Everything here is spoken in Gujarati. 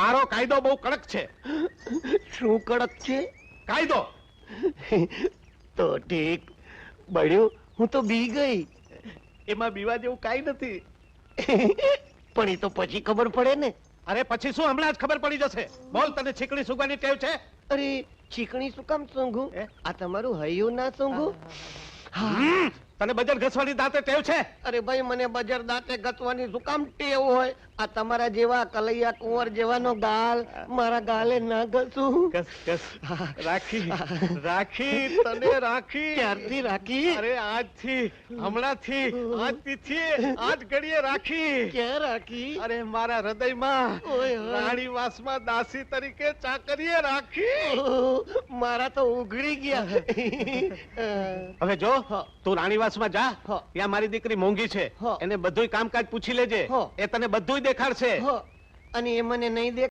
મારો કાયદો બહુ કડક છે. શું કડક છે? કાયદો? તો ઠીક. બળ્યું હું તો બી ગઈ. એમાં બીવા જેવું કાંઈ નથી. પણ એ તો પછી ખબર પડે ને. અરે પછી શું? હમણાં જ ખબર પડી જશે. બોલ તને છીકણી સુગવાની ટેવ છે? અરે ચીકણી શું કામ સૂંઘું? આ તમારું હૈયું ના સૂંઘું? હા. તને બજર ઘસવાની દાંતે ટેવ છે? અરે ભાઈ મને બજાર દાંતે ઘસવાની શું કામ ટેવ હોય? આ તમારા જેવા કલૈયા કુંવર જેવાનો ગાલ મારા ગાલે ના ઘસું. રાખી રાખી તને રાખી. ક્યારથી રાખી? અરે આજથી હમણાંથી આજથી આજ ઘડીએ રાખી. ક્યાં રાખી? અરે મારા હૃદયમાં ઓય રાણી વાસમાં દાસી તરીકે ચાકરીએ રાખી. મારા તો ઉઘડી ગયા. હવે જો તું રાણીવાસમાં જા. ત્યાં મારી દીકરી મોંઘી છે. એને બધુંય કામકાજ પૂછી લેજે. એ તને બધુંય દેખાડશે. અને એ મને નહીં